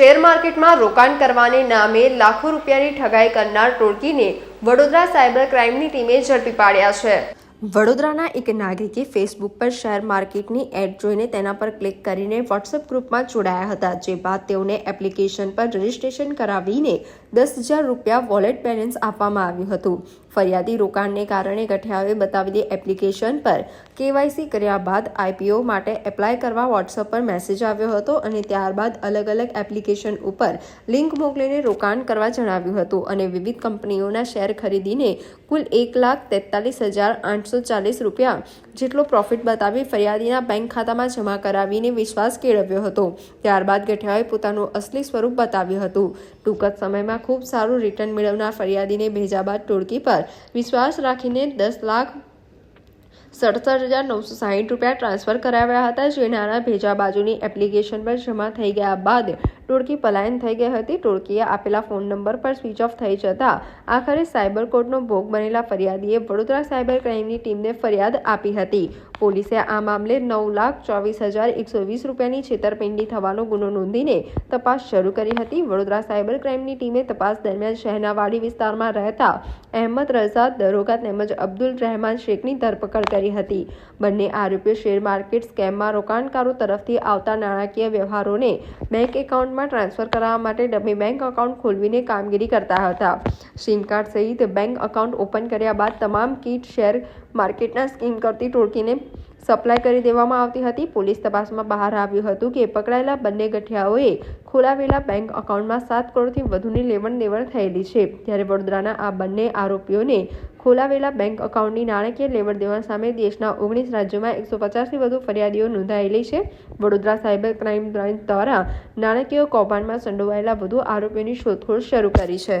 Share માર્કેટમાં રોકાણ કરવાને નામે લાખો રૂપિયાની ઠગાઈ કરનાર ટોળકીને વડોદરા સાયબર ક્રાઇમની ટીમે ઝડપી પાડ્યા છે. વડોદરાના એક નાગરિકે ફેસબુક પર શેર માર્કેટની એડ જોઈને તેના પર ક્લિક કરીને વોટ્સએપ ગ્રુપમાં જોડાયા હતા, જે બાદ તેઓને એપ્લિકેશન પર રજીસ્ટ્રેશન કરાવીને દસ હજાર રૂપિયા વોલેટ બેલેન્સ આપવામાં આવ્યું હતું. ફરિયાદી રોકાણને કારણે ગઠિયાઓએ બતાવેલી એપ્લિકેશન પર કેવાયસી કર્યા બાદ આઈપીઓ માટે એપ્લાય કરવા વોટ્સઅપ પર મેસેજ આવ્યો હતો અને ત્યારબાદ અલગ અલગ એપ્લિકેશન ઉપર લિંક મોકલીને રોકાણ કરવા જણાવ્યું હતું અને વિવિધ કંપનીઓના શેર ખરીદીને કુલ એક લાખ તેતાલીસ હજાર આઠસો ચાલીસ રૂપિયા જેટલો પ્રોફિટ બતાવી ફરિયાદીના બેંક ખાતામાં જમા કરાવીને વિશ્વાસ કેળવ્યો હતો. ત્યારબાદ ગઠિયાએ પોતાનું અસલી સ્વરૂપ બતાવ્યું હતું. ટૂંક જ સમયમાં ખૂબ સારું રિટર્ન મેળવનાર ફરિયાદીને ભેજા બાદ ટોળકી પર વિશ્વાસ રાખીને દસ લાખ સડસઠ હજાર નવસો સાહીઠ રૂપિયા ટ્રાન્સફર કરાવ્યા હતા, જે નાણાં ભેજા બાજુની એપ્લિકેશન પર જમા થઈ ગયા બાદ ટોળકી પલાયન થઈ ગઈ હતી. ટોળકીએ આપેલા ફોન નંબર પર સ્વિચ ઓફ થઈ જતા આખરે સાયબર કોર્ટનો ભોગ બનેલા ફરિયાદીએ વડોદરા સાયબર ક્રાઇમની ટીમને ફરિયાદ આપી હતી. પોલીસે આ મામલે નવ લાખ ચોવીસ હજાર એકસો વીસ રૂપિયાની છેતરપિંડી થવાનો ગુનો નોંધીને તપાસ શરૂ કરી હતી. વડોદરા સાયબર ક્રાઇમની ટીમે તપાસ દરમિયાન શહેનાવાડી વિસ્તારમાં રહેતા અહેમદ રઝા, દરોગા તેમજ અબ્દુલ રહેમાન શેખની ધરપકડ કરી હતી. બંને આરોપીઓ શેર માર્કેટ સ્કેમમાં રોકાણકારો તરફથી આવતા નાણાકીય વ્યવહારોને બેંક એકાઉન્ટમાં ટ્રાન્સફર કરવા માટે ડમી બેંક એકાઉન્ટ ખોલવીને કામગીરી કરતા હતા. સિમ કાર્ડ સહિત બેંક એકાઉન્ટ ઓપન કર્યા બાદ તમામ કીટ શેર માર્કેટના સ્કીમ કરતી ટોળકીને સપ્લાય કરી દેવામાં આવતી હતી. પોલીસ તપાસમાં બહાર આવ્યું હતું કે પકડાયેલા બંને ગઠિયાઓએ ખોલાવેલા બેંક એકાઉન્ટમાં સાત કરોડથી વધુની લેવડ દેવડ થયેલી છે. ત્યારે વડોદરાના આ બંને આરોપીઓને ખોલાવેલા બેંક એકાઉન્ટની નાણાકીય લેવડ દેવડ સામે દેશના ઓગણીસ રાજ્યોમાં એકસો પચાસથી વધુ ફરિયાદીઓ નોંધાયેલી છે. વડોદરા સાયબર ક્રાઇમ બ્રાન્ચ દ્વારા નાણાકીય કૌભાંડમાં સંડોવાયેલા વધુ આરોપીઓની શોધખોળ શરૂ કરી છે.